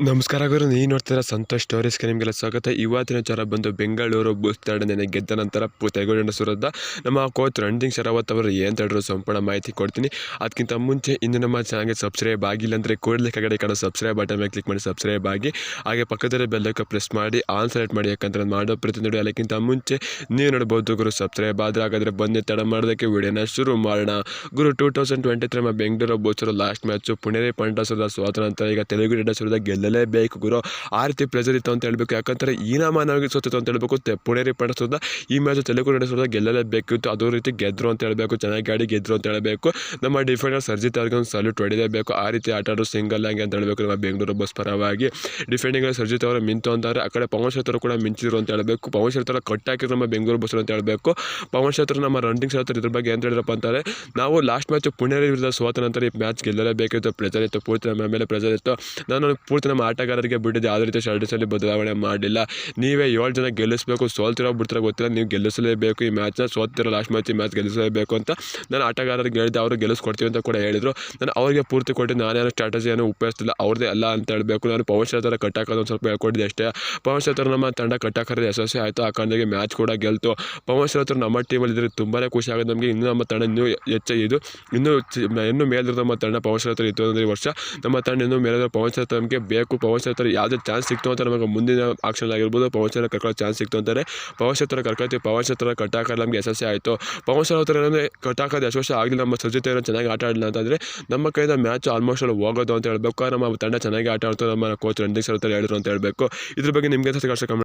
ನಮಸ್ಕಾರ ಗುರು, ನೀವು ನೋಡ್ತೀರಾ ಸಂತೋಷ್ ಸ್ಟೋರೀಸ್ಗೆ ನಿಮಗೆಲ್ಲ ಸ್ವಾಗತ. ಇವತ್ತಿನ ವಿಚಾರ ಬಂದು ಬೆಂಗಳೂರು ಬೂಸ್ ನೆನೆ ಗೆದ್ದ ನಂತರ ಸುರದ್ದ. ಸುರದ ನಮ್ಮ ಕೋಚ್ ರಣಜಿಂಗ್ ಶರಾವತ್ ಅವರು ಏನು ತಡೆದ್ರು ಸಂಪೂರ್ಣ ಮಾಹಿತಿ ಕೊಡ್ತೀನಿ. ಅದಕ್ಕಿಂತ ಮುಂಚೆ ಇನ್ನು ನಮ್ಮ ಚಾನಲ್ಗೆ ಸಬ್ಸ್ಕ್ರೈಬ್ ಆಗಿಲ್ಲ ಅಂದರೆ ಕೂಡಲೇ ಕಡೆ ಕಡೆ ಸಬ್ಸ್ಕ್ರೈಬ್ ಬಟನ್ ಮೇಲೆ ಕ್ಲಿಕ್ ಮಾಡಿ ಸಬ್ಸ್ಕ್ರೈಬ್ ಆಗಿ. ಹಾಗೆ ಪಕ್ಕದಲ್ಲಿ ಬೆಲ್ಲಕ್ಕೆ ಪ್ರೆಸ್ ಮಾಡಿ, ಆನ್ ಸೆಲೆಕ್ಟ್ ಮಾಡಿ, ಯಾಕಂದ್ರೆ ಮಾಡೋ ಪ್ರತಿ ನೋಡಿ ಅದಕ್ಕಿಂತ ಮುಂಚೆ ನೀವು ನೋಡ್ಬೋದು ಗುರು, ಸಬ್ಸ್ಕ್ರೈಬ್ ಆದರೆ ಹಾಗಾದರೆ ಬಂದು ತಡ ಮಾಡೋದಕ್ಕೆ ವಿಡಿಯೋನ ಶುರು ಮಾಡೋಣ. ಗುರು ಟೂ ತೌಸಂಡ್ ಟ್ವೆಂಟಿ ತ್ರೀ ನಮ್ಮ ಬೆಂಗಳೂರು ಬೋಚರು ಲಾಸ್ಟ್ ಮ್ಯಾಚು ಪುಣೇರಿ ಪಂಟಾಸುರದ ಸ್ವಾತಂತ್ರ್ಯ, ಈಗ ತೆಲುಗು ರೆಡ್ಡಸುರದ ಗೆಲ್ಲಲೇಬೇಕು ಗುರು. ಆ ರೀತಿ ಪ್ಲೇಸರ್ ಇತ್ತು ಅಂತ ಹೇಳಬೇಕು. ಯಾಕಂದರೆ ಈ ನಾಮ ನಮಗೆ ಸೋತಿತ್ತು ಅಂತ ಹೇಳ್ಬೇಕು. ಪುಣೇರಿ ಪಡಿಸೋದ ಈ ಮ್ಯಾಚ್ ತೆಲುಗು ನಡೆಸೋದ ಗೆಲ್ಲಲೇಬೇಕಿತ್ತು ಅದೇ ರೀತಿ ಗೆದ್ರು ಅಂತ ಹೇಳಬೇಕು. ಚೆನ್ನಾಗಿ ಆಡಿ ಗೆದ್ರು ಅಂತ ಹೇಳಬೇಕು. ನಮ್ಮ ಡಿಫೆಂಡರ್ ಸರ್ಜಿತ್ ಅವ್ರಿಗೆ ಒಂದು ಸಲ್ಯೂಟ್ ಹೊಡಿಲೇಬೇಕು. ಆ ರೀತಿ ಆಟ ಆಡೋ ಸಿಂಗಲ್ ಆಗಿ ಅಂತ ಹೇಳಬೇಕು ನಮ್ಮ ಬೆಂಗಳೂರು ಬಸ್ ಪರವಾಗಿ. ಡಿಫೆಂಡಿಂಗ್ ಸರ್ಜಿತ್ ಅವರು ಮಿಂತು ಅಂತಾರೆ. ಆ ಕಡೆ ಪವನ್ ಶೇತ್ರ ಕೂಡ ಮಿಂಚಿದ್ರು ಅಂತ ಹೇಳಬೇಕು. ಪವನ್ ಶೇತ್ರ ಕಟ್ ಹಾಕಿದ್ರು ನಮ್ಮ ಬೆಂಗಳೂರು ಬಸ್ ಅಂತ ಹೇಳಬೇಕು. ಪವನ್ ಶೇತ್ರ ನಮ್ಮ ರನ್ನಿಂಗ್ ಶೇತ್ರ ಇದ್ರ ಬಗ್ಗೆ ಅಂತ ಹೇಳಿದ್ರಪ್ಪ ಅಂತಾರೆ, ನಾವು ಲಾಸ್ಟ್ ಮ್ಯಾಚ್ ಪುಣೇರಿ ವಿರುದ್ಧ ಸೋತ ನಂತರ ಈ ಮ್ಯಾಚ್ ಗೆಲ್ಲಲೇಬೇಕಿತ್ತು ಪ್ರೆಜರ್ ಇತ್ತು. ಪೂರ್ತಿ ನಮ್ಮ ಮೇಲೆ ಪ್ರೆಜರ್ ಇತ್ತು. ನಾನು ಪೂರ್ತಿ ನಮ್ಮ ಆಟಗಾರರಿಗೆ ಬಿಟ್ಟಿದ್ದು ಯಾವುದೇ ರೀತಿ ಶರ್ಟ್ಸಲ್ಲಿ ಬದಲಾವಣೆ ಮಾಡಲಿಲ್ಲ ನೀವೇ ಏಳು ಜನ ಗೆಲ್ಲಿಸಬೇಕು, ಸೋಲ್ತಿರೋ ಬಿಡ್ತಿರೋ ಗೊತ್ತಿಲ್ಲ, ನೀವು ಗೆಲ್ಲಿಸಲೇಬೇಕು, ಈ ಮ್ಯಾಚ್ನ ಸೋತಿರೋ ಲಾಸ್ಟ್ ಮ್ಯಾಚ್ ಈ ಮ್ಯಾಚ್ ಗೆಲ್ಲಿಸಲೇಬೇಕು ಅಂತ ನಾನು ಆಟಗಾರರಿಗೆ ಹೇಳಿದೆ, ಅವರು ಗೆಲ್ಲಿಸ್ಕೊಡ್ತೀವಿ ಅಂತ ಕೂಡ ಹೇಳಿದರು. ನಾನು ಅವರಿಗೆ ಪೂರ್ತಿ ಕೊಟ್ಟು ನಾನೇನು ಸ್ಟ್ರಾಟಜಿಯನ್ನು ಉಪಯೋಗಿಸ್ತಿಲ್ಲ, ಅವ್ರದ್ದೇ ಅಲ್ಲ ಅಂತ ಹೇಳಬೇಕು. ನಾನು ಪವನ್ ಶೇತರ ಕಟ್ಟಾಕೋದು ಒಂದು ಸ್ವಲ್ಪ ಹೇಳ್ಕೊಟ್ಟಿದ್ದೆ ಅಷ್ಟೇ. ಪವನ್ ನಮ್ಮ ತಂಡ ಕಟ್ಟಾಕೋದು ಯಶಸ್ವಿ ಆಯಿತು, ಆ ಕಾರಣಕ್ಕೆ ಮ್ಯಾಚ್ ಕೂಡ ಗೆಲ್ತು. ಪವನ್ ಶೇತ್ರ ನಮ್ಮ ಟೀಮಲ್ಲಿ ಇದ್ರೆ ತುಂಬಾ ಖುಷಿ ಆಗುತ್ತೆ. ನಮಗೆ ಇನ್ನೂ ನಮ್ಮ ತಂಡ ಇನ್ನೂ ಹೆಚ್ಚು ಇದು, ಇನ್ನೂ ಇನ್ನೂ ಮೇಲಿರೋ ನಮ್ಮ ತಂಡ ಪವನ್ ಶೇತರ ಇತ್ತು ಅಂದರೆ ಈ ವರ್ಷ. ನಮ್ಮ ತಂಡ ಇನ್ನೂ ಮೇಲಿರೋ ಪವನ್ ಶೇತರ ನಮಗೆ ಪವನ್ ಶೇತರ ಯಾವುದೇ ಚಾನ್ಸ್ ಸಿಕ್ತು ಅಂತ ನಮಗೆ ಮುಂದಿನ ಆಕ್ಷನ್ ಆಗಿರ್ಬೋದು. ಪವನ್ ಶೇತರ ಕರ್ಕೊಳ್ಳೋ ಚಾನ್ಸ್ ಸಿಕ್ತು ಅಂತಾರೆ. ಪವನ್ ಶೇತರ ಕರ್ಕೊಳ್ತೀವಿ ಪವನ್ ಶೇತರ ಕಟ್ಟಾಕ ನಮಗೆ ಯಶಸ್ವಿ ಆಯಿತು. ಪವನ್ ಶೇತರ ಏನಂದರೆ ಕಟ್ಟಾಕೋದು ಯಶಸ್ವಿ ಆಗಲಿ ನಮ್ಮ ಸಜ್ಜತೆ ಚೆನ್ನಾಗಿ ಆಟ ಆಡಲಿಲ್ಲ ಅಂತಂದರೆ ನಮ್ಮ ಕೈಯಿಂದ ಮ್ಯಾಚ್ ಆಲ್ಮೋಸ್ಟ್ ಅಲ್ಲಿ ಹೋಗೋದು ಅಂತ ಹೇಳಬೇಕು. ನಮ್ಮ ತಂಡ ಚೆನ್ನಾಗಿ ಆಟ ಆಡ್ತು ನಮ್ಮ ಕೋಚ್ ರಣದೀಪ್ ಸರ್ ಹತ್ರ ಹೇಳಿದ್ರು ಅಂತ ಹೇಳಬೇಕು. ಇದ್ರ ಬಗ್ಗೆ ನಿಮಗೆ ಕಮೆಂಟ್